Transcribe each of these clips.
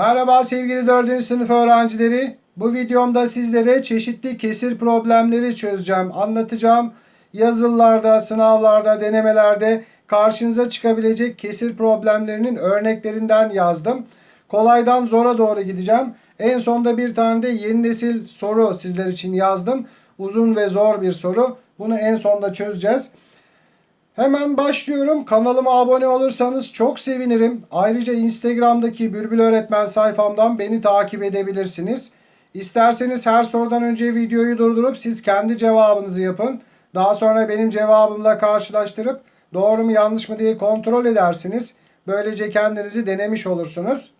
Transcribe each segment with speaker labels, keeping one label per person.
Speaker 1: Merhaba sevgili 4. sınıf öğrencileri. Bu videomda sizlere çeşitli kesir problemleri çözeceğim, anlatacağım. Yazılılarda, sınavlarda, denemelerde karşınıza çıkabilecek kesir problemlerinin örneklerinden yazdım. Kolaydan zora doğru gideceğim. En sonda bir tane de yeni nesil soru sizler için yazdım. Uzun ve zor bir soru. Bunu en sonda çözeceğiz. Hemen başlıyorum. Kanalıma abone olursanız çok sevinirim. Ayrıca Instagram'daki Bülbül Öğretmen sayfamdan beni takip edebilirsiniz. İsterseniz her sorudan önce videoyu durdurup siz kendi cevabınızı yapın. Daha sonra benim cevabımla karşılaştırıp doğru mu yanlış mı diye kontrol edersiniz. Böylece kendinizi denemiş olursunuz.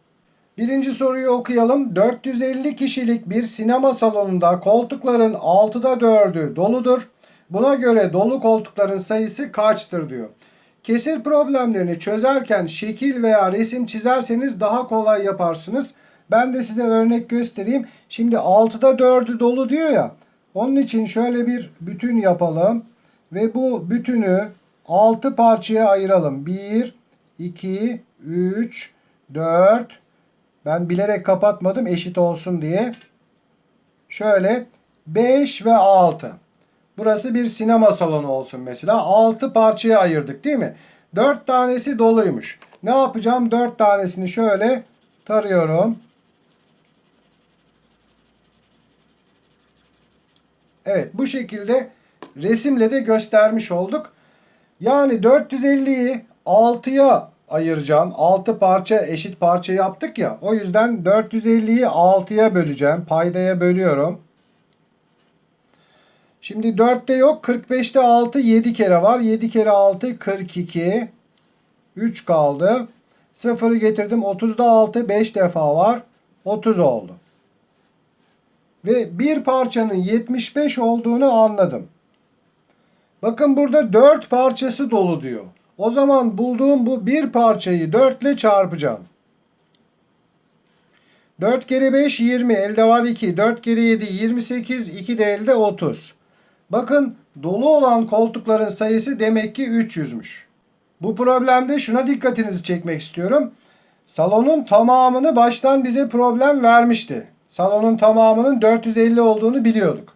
Speaker 1: Birinci soruyu okuyalım. 450 kişilik bir sinema salonunda koltukların 6'da 4'ü doludur. Buna göre dolu koltukların sayısı kaçtır diyor. Kesir problemlerini çözerken şekil veya resim çizerseniz daha kolay yaparsınız. Ben de size örnek göstereyim. Şimdi 6'da 4'ü dolu diyor ya. Onun için şöyle bir bütün yapalım. Ve bu bütünü 6 parçaya ayıralım. 1, 2, 3, 4. Ben bilerek kapatmadım eşit olsun diye. Şöyle 5 ve 6. Burası bir sinema salonu olsun mesela. 6 parçaya ayırdık değil mi? 4 tanesi doluymuş. Ne yapacağım? 4 tanesini şöyle tarıyorum. Evet bu şekilde resimle de göstermiş olduk. Yani 450'yi 6'ya ayıracağım. 6 parça eşit parça yaptık ya. O yüzden 450'yi 6'ya böleceğim. Paydaya bölüyorum. Şimdi 4'te yok. 45'te 6 7 kere var. 7 kere 6 42. 3 kaldı. 0'ı getirdim. 30'da 6 5 defa var. 30 oldu. Ve bir parçanın 75 olduğunu anladım. Bakın burada 4 parçası dolu diyor. O zaman bulduğum bu bir parçayı 4 ile çarpacağım. 4 kere 5 20. Elde var 2. 4 kere 7 28. 2 de elde 30. Bakın dolu olan koltukların sayısı demek ki 300'müş. Bu problemde şuna dikkatinizi çekmek istiyorum. Salonun tamamını baştan bize problem vermişti. Salonun tamamının 450 olduğunu biliyorduk.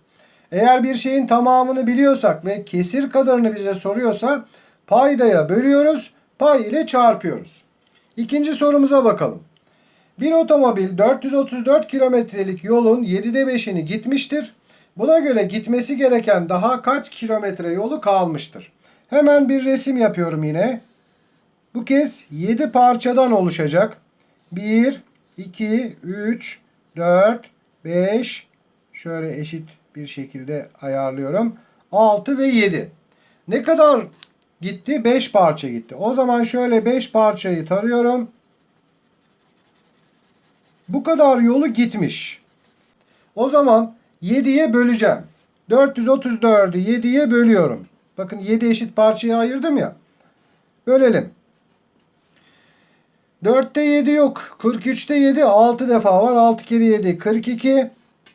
Speaker 1: Eğer bir şeyin tamamını biliyorsak ve kesir kadarını bize soruyorsa paydaya bölüyoruz, pay ile çarpıyoruz. İkinci sorumuza bakalım. Bir otomobil 434 kilometrelik yolun 7'de 5'ini gitmiştir. Buna göre gitmesi gereken daha kaç kilometre yolu kalmıştır? Hemen bir resim yapıyorum yine. Bu kez 7 parçadan oluşacak. 1, 2, 3, 4, 5, şöyle eşit bir şekilde ayarlıyorum. 6 ve 7. Ne kadar gitti? 5 parça gitti. O zaman şöyle 5 parçayı tarıyorum. Bu kadar yolu gitmiş. O zaman 7'ye böleceğim. 434'ü 7'ye bölüyorum. Bakın 7 eşit parçaya ayırdım ya. Bölelim. 4'te 7 yok. 43'te 7 6 defa var. 6 kere 7 42.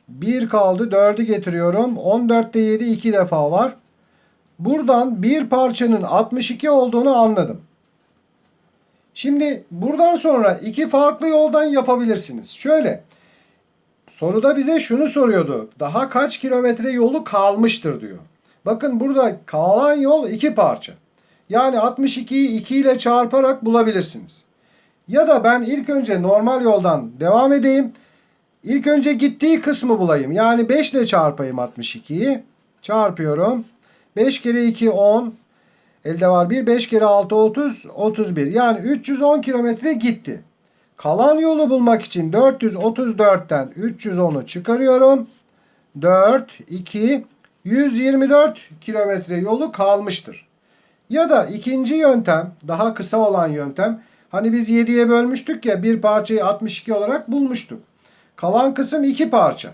Speaker 1: 1 kaldı. 4'ü getiriyorum. 14'te 7 2 defa var. Buradan bir parçanın 62 olduğunu anladım. Şimdi buradan sonra iki farklı yoldan yapabilirsiniz. Şöyle. Soruda bize şunu soruyordu. Daha kaç kilometre yolu kalmıştır diyor. Bakın burada kalan yol iki parça. Yani 62'yi 2 ile çarparak bulabilirsiniz. Ya da ben ilk önce normal yoldan devam edeyim. İlk önce gittiği kısmı bulayım. Yani 5 ile çarpayım 62'yi. Çarpıyorum. 5 kere 2 10. Elde var 1. 5 kere 6 30. 31. Yani 310 kilometre gitti. Kalan yolu bulmak için 434'ten 310'u çıkarıyorum. 4, 2, 124 kilometre yolu kalmıştır. Ya da ikinci yöntem, daha kısa olan yöntem. Hani biz 7'ye bölmüştük ya bir parçayı 62 olarak bulmuştuk. Kalan kısım 2 parça.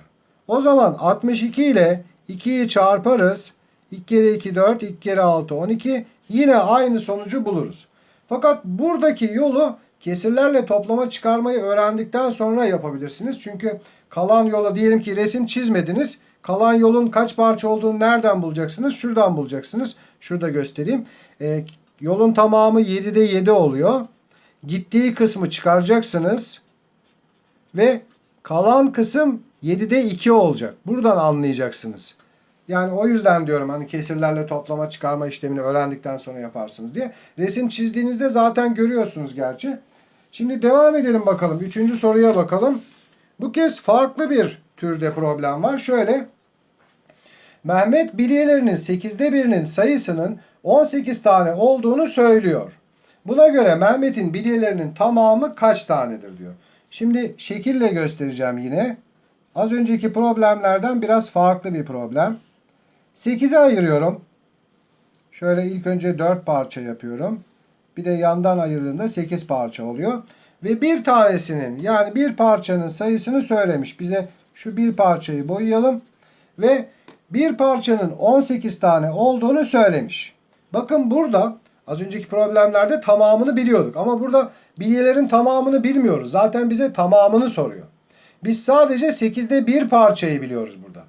Speaker 1: O zaman 62 ile 2'yi çarparız. 2 kere 2 4, 2 kere 6 12. Yine aynı sonucu buluruz. Fakat buradaki yolu kesirlerle toplama çıkarmayı öğrendikten sonra yapabilirsiniz. Çünkü kalan yola diyelim ki resim çizmediniz. Kalan yolun kaç parça olduğunu nereden bulacaksınız? Şuradan bulacaksınız. Şurada göstereyim. E, yolun tamamı 7'de 7 oluyor. Gittiği kısmı çıkaracaksınız. Ve kalan kısım 7'de 2 olacak. Buradan anlayacaksınız. Yani o yüzden diyorum hani kesirlerle toplama çıkarma işlemini öğrendikten sonra yaparsınız diye. Resim çizdiğinizde zaten görüyorsunuz gerçi. Şimdi devam edelim bakalım. Üçüncü soruya bakalım. Bu kez farklı bir türde problem var. Şöyle. Mehmet bilyelerinin 8'de birinin sayısının 18 tane olduğunu söylüyor. Buna göre Mehmet'in bilyelerinin tamamı kaç tanedir diyor. Şimdi şekille göstereceğim yine. Az önceki problemlerden biraz farklı bir problem. 8'e ayırıyorum. Şöyle ilk önce 4 parça yapıyorum. Bir de yandan ayırdığımda 8 parça oluyor. Ve bir tanesinin yani bir parçanın sayısını söylemiş. Bize şu bir parçayı boyayalım. Ve bir parçanın 18 tane olduğunu söylemiş. Bakın burada az önceki problemlerde tamamını biliyorduk. Ama burada bilyelerin tamamını bilmiyoruz. Zaten bize tamamını soruyor. Biz sadece 8'de bir parçayı biliyoruz burada.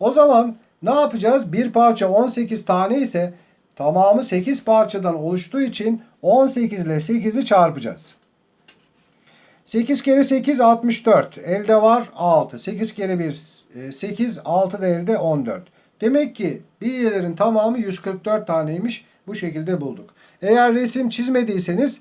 Speaker 1: O zaman ne yapacağız? Bir parça 18 tane ise tamamı 8 parçadan oluştuğu için 18 ile 8'i çarpacağız. 8 kere 8 64. Elde var 6. 8 kere 1 8. 6 da elde 14. Demek ki bilyelerin tamamı 144 taneymiş. Bu şekilde bulduk. Eğer resim çizmediyseniz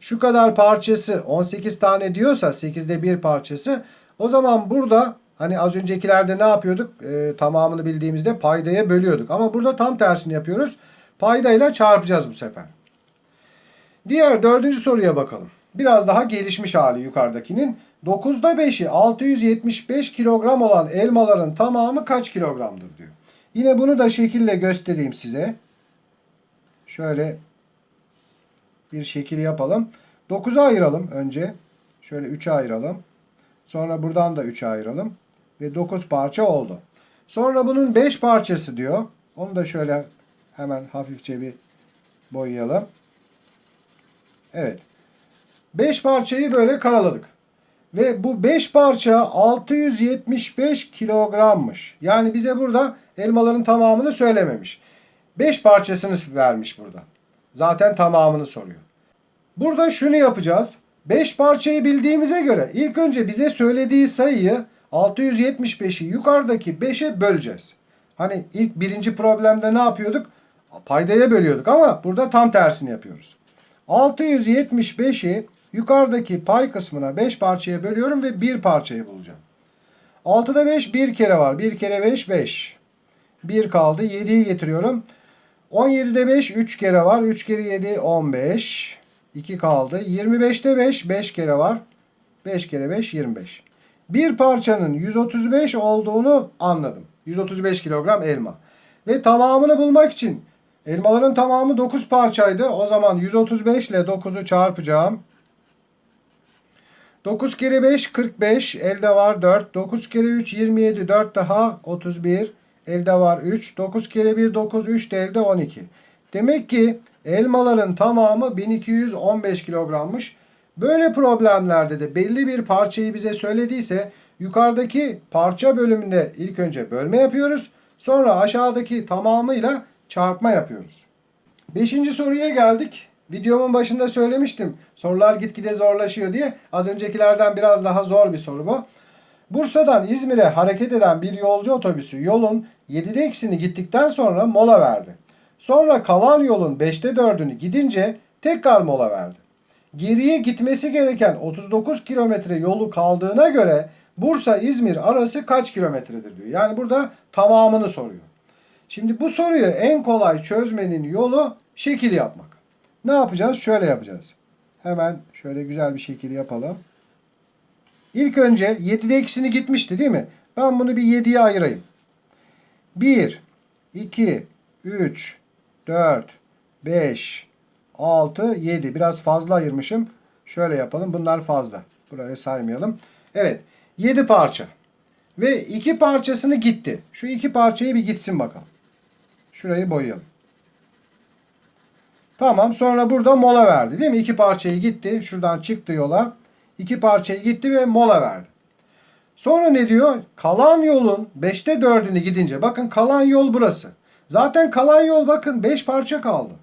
Speaker 1: şu kadar parçası 18 tane diyorsa 8'de bir parçası o zaman burada hani az öncekilerde ne yapıyorduk? Ee, tamamını bildiğimizde paydaya bölüyorduk. Ama burada tam tersini yapıyoruz. Paydayla çarpacağız bu sefer. Diğer dördüncü soruya bakalım. Biraz daha gelişmiş hali yukarıdakinin. 9'da 5'i 675 kilogram olan elmaların tamamı kaç kilogramdır diyor. Yine bunu da şekille göstereyim size. Şöyle bir şekil yapalım. 9'a ayıralım önce. Şöyle 3'e ayıralım. Sonra buradan da 3'e ayıralım. Ve 9 parça oldu. Sonra bunun 5 parçası diyor. Onu da şöyle hemen hafifçe bir boyayalım. Evet. 5 parçayı böyle karaladık. Ve bu 5 parça 675 kilogrammış. Yani bize burada elmaların tamamını söylememiş. 5 parçasını vermiş burada. Zaten tamamını soruyor. Burada şunu yapacağız. 5 parçayı bildiğimize göre ilk önce bize söylediği sayıyı 675'i yukarıdaki 5'e böleceğiz. Hani ilk birinci problemde ne yapıyorduk? Paydaya bölüyorduk ama burada tam tersini yapıyoruz. 675'i yukarıdaki pay kısmına 5 parçaya bölüyorum ve 1 parçayı bulacağım. 6'da 5 bir kere var. 1 kere 5 5. 1 kaldı. 7'yi getiriyorum. 17'de 5 3 kere var. 3 kere 7 15. 2 kaldı. 25'te 5 5 kere var. 5 kere 5 25. Bir parçanın 135 olduğunu anladım. 135 kilogram elma. Ve tamamını bulmak için elmaların tamamı 9 parçaydı. O zaman 135 ile 9'u çarpacağım. 9 kere 5 45. Elde var 4. 9 kere 3 27. 4 daha 31. Elde var 3. 9 kere 1 9. 3 de elde 12. Demek ki elmaların tamamı 1215 kilogrammış. Böyle problemlerde de belli bir parçayı bize söylediyse yukarıdaki parça bölümünde ilk önce bölme yapıyoruz. Sonra aşağıdaki tamamıyla çarpma yapıyoruz. Beşinci soruya geldik. Videomun başında söylemiştim. Sorular gitgide zorlaşıyor diye. Az öncekilerden biraz daha zor bir soru bu. Bursa'dan İzmir'e hareket eden bir yolcu otobüsü yolun 7'de eksini gittikten sonra mola verdi. Sonra kalan yolun 5'te 4'ünü gidince tekrar mola verdi. Geriye gitmesi gereken 39 kilometre yolu kaldığına göre Bursa-İzmir arası kaç kilometredir diyor. Yani burada tamamını soruyor. Şimdi bu soruyu en kolay çözmenin yolu şekil yapmak. Ne yapacağız? Şöyle yapacağız. Hemen şöyle güzel bir şekil yapalım. İlk önce 7'de ikisini gitmişti değil mi? Ben bunu bir 7'ye ayırayım. 1, 2, 3, 4, 5, 6, 7. Biraz fazla ayırmışım. Şöyle yapalım. Bunlar fazla. Burayı saymayalım. Evet. 7 parça. Ve 2 parçasını gitti. Şu 2 parçayı bir gitsin bakalım. Şurayı boyayalım. Tamam. Sonra burada mola verdi. Değil mi? 2 parçayı gitti. Şuradan çıktı yola. 2 parçayı gitti ve mola verdi. Sonra ne diyor? Kalan yolun 5'te 4'ünü gidince. Bakın kalan yol burası. Zaten kalan yol bakın 5 parça kaldı.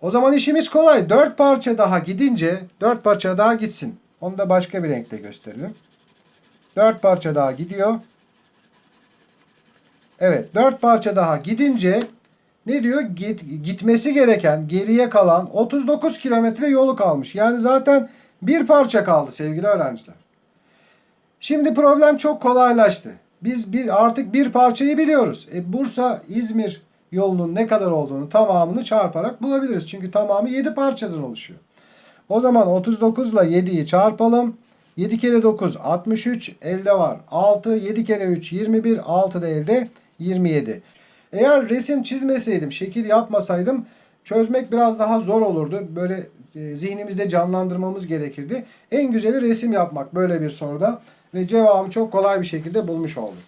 Speaker 1: O zaman işimiz kolay. 4 parça daha gidince 4 parça daha gitsin. Onu da başka bir renkte gösterelim. 4 parça daha gidiyor. Evet 4 parça daha gidince ne diyor? Git, gitmesi gereken geriye kalan 39 kilometre yolu kalmış. Yani zaten bir parça kaldı sevgili öğrenciler. Şimdi problem çok kolaylaştı. Biz bir artık bir parçayı biliyoruz. E, Bursa İzmir yolunun ne kadar olduğunu tamamını çarparak bulabiliriz. Çünkü tamamı 7 parçadan oluşuyor. O zaman 39 ile 7'yi çarpalım. 7 kere 9 63 elde var. 6 7 kere 3 21 6 da elde 27. Eğer resim çizmeseydim, şekil yapmasaydım çözmek biraz daha zor olurdu. Böyle e, zihnimizde canlandırmamız gerekirdi. En güzeli resim yapmak böyle bir soruda ve cevabı çok kolay bir şekilde bulmuş olduk.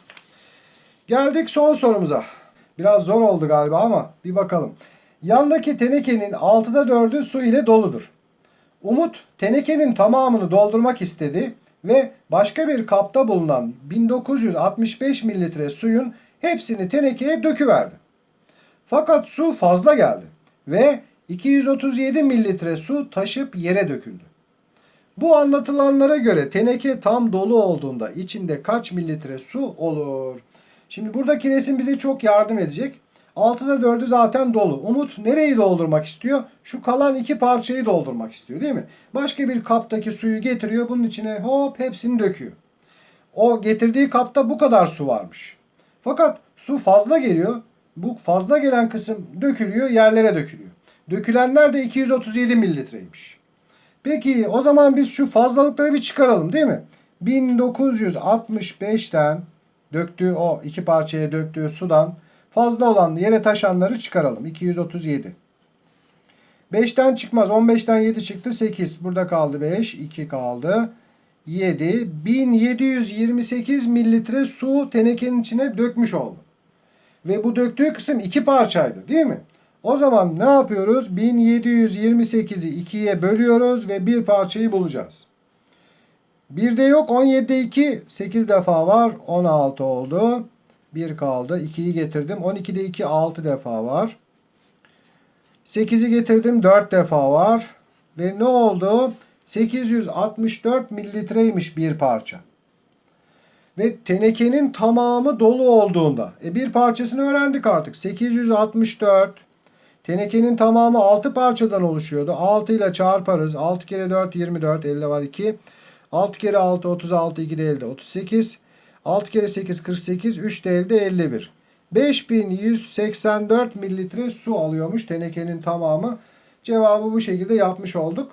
Speaker 1: Geldik son sorumuza. Biraz zor oldu galiba ama bir bakalım. Yandaki tenekenin 6'da 4'ü su ile doludur. Umut tenekenin tamamını doldurmak istedi ve başka bir kapta bulunan 1965 mililitre suyun hepsini tenekeye döküverdi. Fakat su fazla geldi ve 237 mililitre su taşıp yere döküldü. Bu anlatılanlara göre teneke tam dolu olduğunda içinde kaç mililitre su olur? Şimdi buradaki resim bize çok yardım edecek. 6'da 4'ü zaten dolu. Umut nereyi doldurmak istiyor? Şu kalan iki parçayı doldurmak istiyor değil mi? Başka bir kaptaki suyu getiriyor. Bunun içine hop hepsini döküyor. O getirdiği kapta bu kadar su varmış. Fakat su fazla geliyor. Bu fazla gelen kısım dökülüyor, yerlere dökülüyor. Dökülenler de 237 mililitreymiş. Peki o zaman biz şu fazlalıkları bir çıkaralım değil mi? 1965'ten döktüğü o iki parçaya döktüğü sudan fazla olan yere taşanları çıkaralım. 237. 5'ten çıkmaz. 15'ten 7 çıktı. 8. Burada kaldı 5. 2 kaldı. 7. 1728 mililitre su tenekenin içine dökmüş oldu. Ve bu döktüğü kısım iki parçaydı değil mi? O zaman ne yapıyoruz? 1728'i 2'ye bölüyoruz ve bir parçayı bulacağız. Bir de yok 17'de 2 8 defa var 16 oldu. 1 kaldı 2'yi getirdim 12'de 2 6 defa var. 8'i getirdim 4 defa var. Ve ne oldu? 864 mililitreymiş bir parça. Ve tenekenin tamamı dolu olduğunda. E bir parçasını öğrendik artık. 864. Tenekenin tamamı 6 parçadan oluşuyordu. 6 ile çarparız. 6 kere 4 24. Elde var 2. 6 kere 6 36. 2 de elde 38. 6 kere 8 48. 3 de elde 51. 5184 mililitre su alıyormuş tenekenin tamamı. Cevabı bu şekilde yapmış olduk.